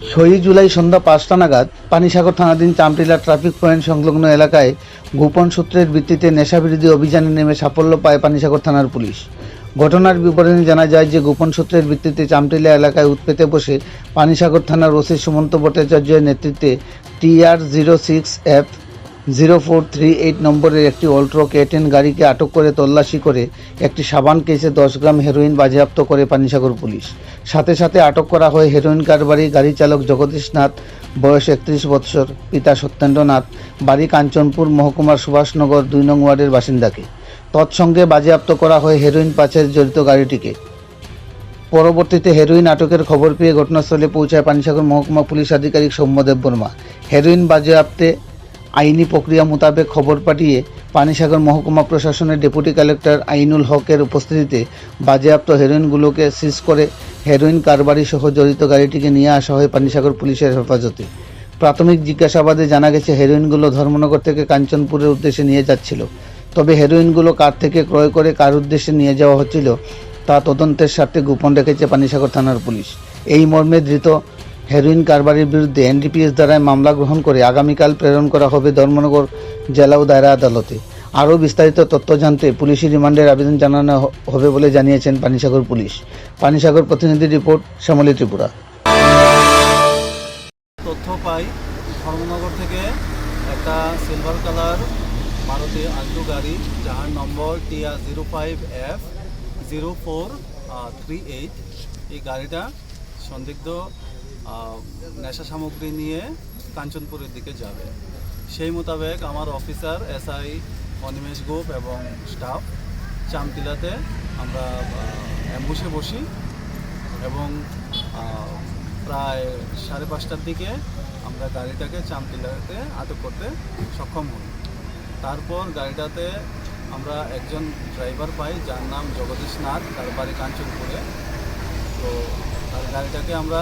ছয়ই জুলাই সন্ধ্যা পাঁচটা নাগাদ পানিসাগর থানাধীন চামটিলা ট্রাফিক পয়েন্ট সংলগ্ন এলাকায় গোপন সূত্রের ভিত্তিতে নেশাবিরোধী অভিযানে নেমে সাফল্য পায় পানিসাগর থানার পুলিশ। ঘটনার বিবরণে জানা যায় যে গোপন সূত্রের ভিত্তিতে চামটিলা এলাকায় উৎপেতে বসে পানিসাগর থানার ওসি সুমন্ত ভট্টাচার্যের নেতৃত্বে TR zero six F zero four three eight নম্বরের একটি অল্ট্রো কেটেন গাড়িকে আটক করে তল্লাশি করে একটি সাবান কেসে দশ গ্রাম হেরোইন বাজেয়াপ্ত করে পানিসাগর পুলিশ। সাথে সাথে আটক করা হয় হেরোইন কারবারি গাড়ি চালক জগদীশ নাথ, বয়স একত্রিশ বৎসর, পিতা সত্যেন্দ্রনাথ বাড়ি কাঞ্চনপুর, মহকুমার সুভাষনগর দুই নং ওয়ার্ডের বাসিন্দাকে। তৎসঙ্গে বাজেয়াপ্ত করা হয় হেরোইন পাচার জড়িত গাড়িটিকে। পরবর্তীতে হেরোইন আটকের খবর পেয়ে ঘটনাস্থলে পৌঁছায় পানিসাগর মহকুমা পুলিশ আধিকারিক সৌম্যদেব বর্মা হেরোইন বাজেয়াপ্তে আইনি প্রক্রিয়া মোতাবেক খবর পাঠিয়ে পানিসাগর মহকুমা প্রশাসনের ডেপুটি কালেক্টর আইনুল হকের উপস্থিতিতে বাজেয়াপ্ত হেরোইনগুলোকে সিজ করে হেরোইন কারবারি সহ জড়িত গাড়িটিকে নিয়ে আসা হয় পানিসাগর পুলিশের হেফাজতে। প্রাথমিক জিজ্ঞাসাবাদে জানা গেছে, হেরোইনগুলো ধর্মনগর থেকে কাঞ্চনপুরের উদ্দেশ্যে নিয়ে যাচ্ছিল। তবে হেরোইনগুলো কার থেকে ক্রয় করে কার উদ্দেশ্যে নিয়ে যাওয়া হচ্ছিল, তা তদন্তের স্বার্থে গোপন রেখেছে পানিসাগর থানার পুলিশ। এই মর্মে ধৃত হেরোইন কারবারের বিরুদ্ধে এনডিপিএস দ্বারায় মামলা গ্রহণ করে আগামীকাল প্রেরণ করা হবে ধর্মনগর জেলা ও দায়রা আদালতে। আরও বিস্তারিত তথ্য জানতে পুলিশি রিমান্ডের আবেদন জানানো হবে বলে জানিয়েছেন পানিসাগর পুলিশ। পানিসাগর প্রতিনিধি রিপোর্ট, শ্যামলী ত্রিপুরা। তথ্য পাই, ধর্মনগর থেকে একটা সিলভার কালার মারুতি আল্টো গাড়ি, যার নম্বর zero five F zero four three eight. এই গাড়িটা সন্দিগ্ধ নেশা সামগ্রী নিয়ে কাঞ্চনপুরের দিকে যাবে। সেই মোতাবেক আমার অফিসার, এসআই অনিমেষ গোপ এবং স্টাফ চামতিলাতে আমরা অ্যাম্বুসে বসি এবং প্রায় সাড়ে পাঁচটার দিকে আমরা গাড়িটাকে চামটিলাতে আটক করতে সক্ষম হই। তারপর গাড়িটাতে আমরা একজন ড্রাইভার পাই, যার নাম জগদীশ নাথ, তার বাড়ি কাঞ্চনপুরে। তো তার গাড়িটাকে আমরা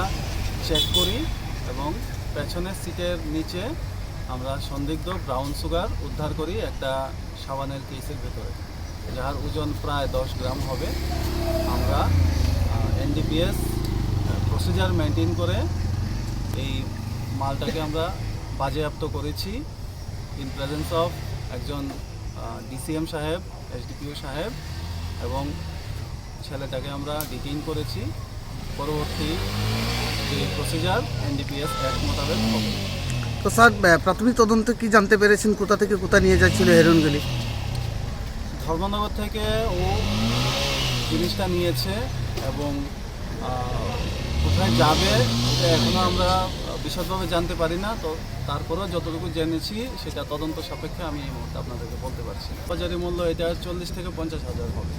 চেক করি এবং পেছনের সিটের নিচে আমরা সন্দিগ্ধ ব্রাউন সুগার উদ্ধার করি একটা সাবানের কেসের ভেতরে, যার ওজন প্রায় দশ গ্রাম হবে। আমরা এনডিপিএস প্রসিজার মেনটেন করে এই মালটাকে আমরা বাজেয়াপ্ত করেছি ইন প্রেজেন্স অফ একজন ডিসিএম সাহেব এসডিপিও সাহেব এবং ছেলেটাকে আমরা ডিটেইন করেছি। পরবর্তী যে প্রসিজার এনডিপিএস অ্যাক্ট মোতাবেক হবে। তো স্যার প্রাথমিক তদন্তে কি জানতে পেরেছেন? কোথা থেকে কোথা নিয়ে যাচ্ছিল হেরোইনগুলি? ধর্মনগর থেকে ও জিনিসটা নিয়েছে এবং কোথায় যাবে এটা এখনও আমরা বিশদভাবে জানতে পারি না। তো তারপরেও যতটুকু জেনেছি সেটা তদন্ত সাপেক্ষে আমি এই মুহূর্তে আপনাদেরকে বলতে পারছি বাজারি মূল্য এটা চল্লিশ থেকে পঞ্চাশ হাজার হবে।